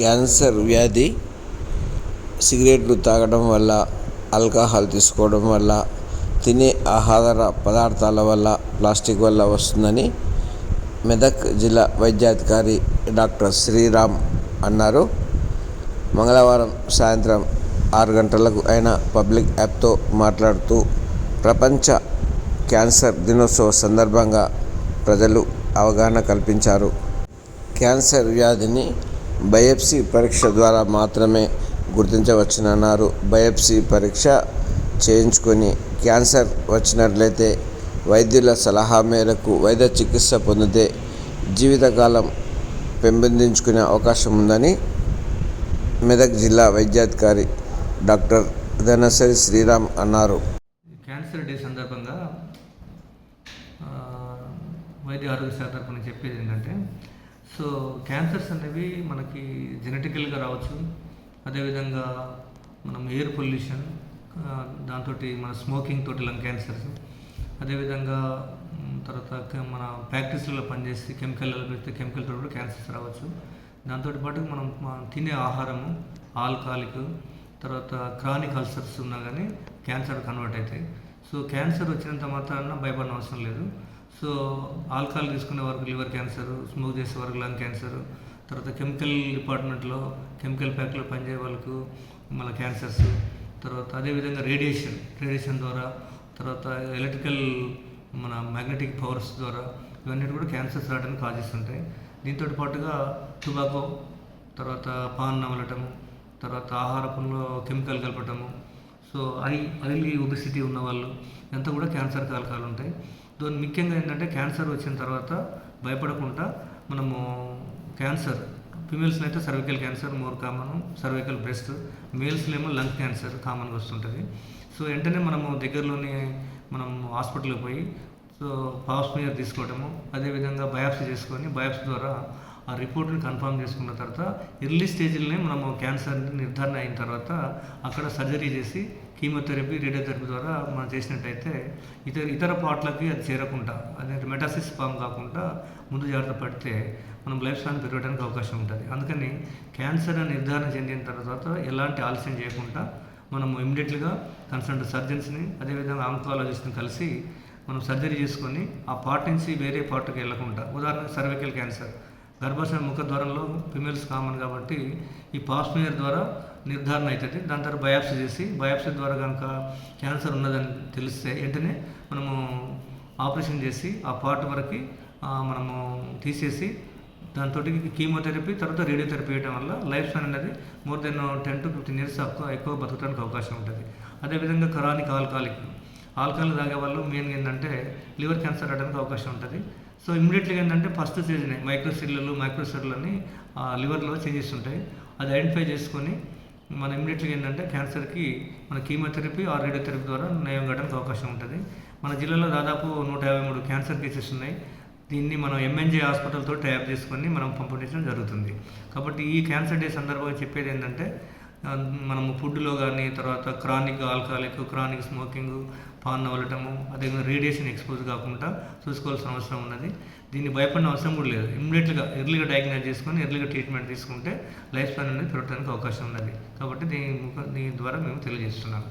Cancer వ్యాధి సిగరెట్లు తాగడం వల్ల ఆల్కహాల్ తీసుకోవడం వల్ల తినే ఆహార పదార్థాల వల్ల ప్లాస్టిక్ వల్ల వస్తుందని మెదక్ జిల్లా వైద్యాధికారి డాక్టర్ శ్రీరామ్ అన్నారు. మంగళవారం సాయంత్రం ఆరు గంటలకు ఆయన పబ్లిక్ యాప్తో మాట్లాడుతూ ప్రపంచ క్యాన్సర్ దినోత్సవ సందర్భంగా ప్రజలు అవగాహన కల్పించారు. క్యాన్సర్ వ్యాధిని బయోప్సీ పరీక్ష ద్వారా మాత్రమే గుర్తించవచ్చునన్నారు. బయోప్సీ పరీక్ష చేయించుకొని క్యాన్సర్ వచ్చినట్లయితే వైద్యుల సలహా మేరకు వైద్య చికిత్స పొందితే జీవితకాలం పెంపొందించుకునే అవకాశం ఉందని మెదక్ జిల్లా వైద్యాధికారి డాక్టర్ ధనసరి శ్రీరామ్ అన్నారు. క్యాన్సర్ డే సందర్భంగా వైద్య ఆరోగ్య శాఖ తరఫున చెప్పేది ఏంటంటే సో క్యాన్సర్స్ అనేవి మనకి జెనెటికల్గా రావచ్చు. అదేవిధంగా మనం ఎయిర్ పొల్యూషన్ దాంతో మన స్మోకింగ్ తోటి లంగ్ క్యాన్సర్స్. అదేవిధంగా తర్వాత మన ఫ్యాక్టరీస్లో పనిచేసి కెమికల్ పెడితే కెమికల్ తోటి కూడా క్యాన్సర్స్ రావచ్చు. దాంతో పాటు మనం తినే ఆహారము ఆల్కహాలిక్ తర్వాత క్రానిక్ అల్సర్స్ ఉన్నా కానీ క్యాన్సర్ కన్వర్ట్ అవుతాయి. సో క్యాన్సర్ వచ్చినంత మాత్రాన భయపడిన అవసరం లేదు. సో ఆల్కహాల్ తీసుకునే వరకు లివర్ క్యాన్సర్ స్మోక్ చేసే వరకు లంగ్ క్యాన్సర్ తర్వాత కెమికల్ డిపార్ట్మెంట్లో కెమికల్ ప్యాక్లో పనిచేసే వాళ్ళకు మళ్ళీ క్యాన్సర్స్ తర్వాత అదేవిధంగా రేడియేషన్ రేడియేషన్ ద్వారా తర్వాత ఎలక్ట్రికల్ మన మ్యాగ్నెటిక్ పవర్స్ ద్వారా ఇవన్నీ కూడా క్యాన్సర్స్ రావడానికి కాజెస్ ఉంటాయి. దీంతో పాటుగా టుబాకో తర్వాత పాన్ నమలటము తర్వాత ఆహారపంలో కెమికల్ కలపటము సో ఐ ఆయిలీ ఒబిసిటీ ఉన్న వాళ్ళు ఇదంతా కూడా క్యాన్సర్ కాలకాలు ఉంటాయి. దాని ముఖ్యంగా ఏంటంటే క్యాన్సర్ వచ్చిన తర్వాత భయపడకుండా మనము క్యాన్సర్ ఫిమేల్స్లో అయితే cervical cancer more common cervical breast మేల్స్లో ఏమో లంగ్ క్యాన్సర్ కామన్గా వస్తుంటుంది. సో వెంటనే మనము దగ్గరలోని మనం హాస్పిటల్కి పోయి సో పాస్మియర్ తీసుకోవడము అదేవిధంగా బయాప్సీ చేసుకొని బయాప్సీ ద్వారా ఆ రిపోర్ట్ని కన్ఫర్మ్ చేసుకున్న తర్వాత ఎర్లీ స్టేజ్లోనే మనము క్యాన్సర్ నిర్ధారణ అయిన తర్వాత అక్కడ సర్జరీ చేసి కీమోథెరపీ రేడియోథెరపీ ద్వారా మనం చేసినట్టయితే ఇతర ఇతర పార్ట్లకి అది చేరకుండా అదే మెటాసిస్ ఫామ్ కాకుండా ముందు జాగ్రత్త పడితే మనం లైఫ్ స్పాన్ పెరగడానికి అవకాశం ఉంటుంది. అందుకని క్యాన్సర్ అని నిర్ధారణ చెందిన తర్వాత ఎలాంటి ఆలస్యం చేయకుండా మనం ఇమ్మీడియట్గా కన్సల్ట్ సర్జన్స్ని అదేవిధంగా ఆంకాలజిస్ట్ని కలిసి మనం సర్జరీ చేసుకొని ఆ పార్ట్ నుంచి వేరే పార్ట్కి వెళ్ళకుండా ఉదాహరణకు సర్వికల్ క్యాన్సర్ గర్భాశయ ముఖ ద్వారంలో ఫిమేల్స్ కామన్ కాబట్టి ఈ పాస్మేయర్ ద్వారా నిర్ధారణ అవుతుంది. దాని తర్వాత బయాప్సీ చేసి బయాప్సీ ద్వారా కనుక క్యాన్సర్ ఉన్నదని తెలిస్తే వెంటనే మనము ఆపరేషన్ చేసి ఆ పార్ట్ వరకు మనము తీసేసి దాంతో కీమోథెరపీ తర్వాత రేడియోథెరపీ వేయడం వల్ల లైఫ్ స్పాన్ అనేది more than ten to fifteen years ఎక్కువ ఎక్కువ బతకడానికి అవకాశం ఉంటుంది. అదేవిధంగా కరానిక్ ఆల్కాలిక్. ఆల్కహాల్ తాగే వాళ్ళు మెయిన్గా ఏంటంటే లివర్ క్యాన్సర్ రావడానికి అవకాశం ఉంటుంది. సో ఇమ్మీడియట్లీగా ఏంటంటే ఫస్ట్ స్టేజ్నే మైక్రోసెల్లు మైక్రోసెల్లు అని లివర్లో చేంజెస్ ఉంటాయి అది ఐడెంటిఫై చేసుకొని మన ఇమ్మీడియట్లీగా ఏంటంటే క్యాన్సర్కి మన కీమోథెరపీ ఆర్ రేడియోథెరపీ ద్వారా నయం కావడానికి అవకాశం ఉంటుంది. మన జిల్లాలో దాదాపు నూట యాభై మూడు క్యాన్సర్ కేసెస్ ఉన్నాయి. దీన్ని మనం ఎంఎన్జే హాస్పిటల్తో టైప్ చేసుకొని మనం పంపించడం జరుగుతుంది. కాబట్టి ఈ క్యాన్సర్ డే సందర్భంగా చెప్పేది ఏంటంటే మనము ఫుడ్లో కానీ తర్వాత chronic alcoholic chronic smoking paan అవ్వటము అదేవిధంగా రేడియేషన్ ఎక్స్పోజ్ కాకుండా చూసుకోవాల్సిన అవసరం ఉన్నది. దీన్ని భయపడిన అవసరం కూడా లేదు. ఇమ్మీడియట్గా ఎర్లీగా డయాగ్నైజ్ చేసుకొని ఎర్లీగా ట్రీట్మెంట్ తీసుకుంటే లైఫ్ స్పాన్ అనేది పెరగడానికి అవకాశం ఉన్నది. కాబట్టి దీని దీని ద్వారా మేము తెలియజేస్తున్నాము.